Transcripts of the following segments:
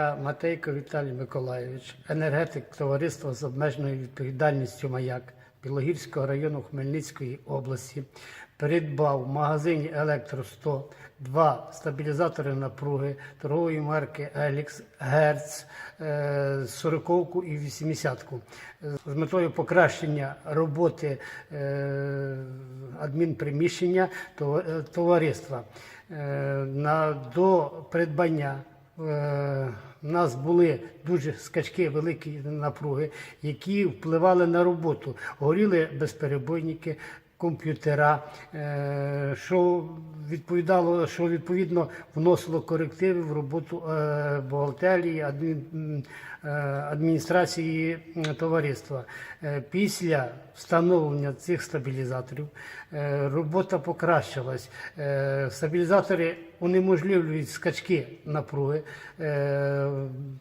Я Матейко Віталій Миколайович, енергетик товариства з обмеженою відповідальністю Маяк Білогірського району Хмельницької області, придбав в магазині Електро 100 два стабілізатори напруги торгової марки Елікс Герц 40 і 80 з метою покращення роботи е, адмінприміщення е, товариства. Е, до придбання Е, У нас були дуже скачки, великі напруги, які впливали на роботу. Горіли безперебойники, комп'ютера, е, що відповідало, що відповідно вносило корективи в роботу е, бухгалтерії, е, адміністрації товариства. Е, Після встановлення цих стабілізаторів е, робота покращилась. Е, Стабілізатори унеможливлюють скачки напруги, е,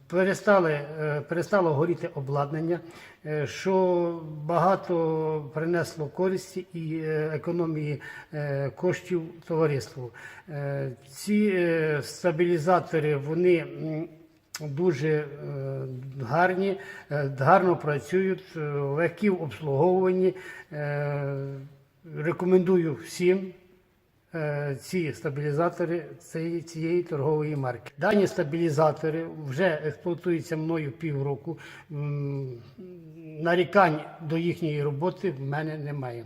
перестали, е, перестало горіти обладнання, е, що багато принесло користі і економії коштів товариству. Ці стабілізатори вони дуже гарні, гарно працюють, легкі в обслуговуванні. Рекомендую всім ці стабілізатори цієї, цієї торгової марки. Дані стабілізатори вже експлуатуються мною півроку. Нарікань до їхньої роботи в мене немає.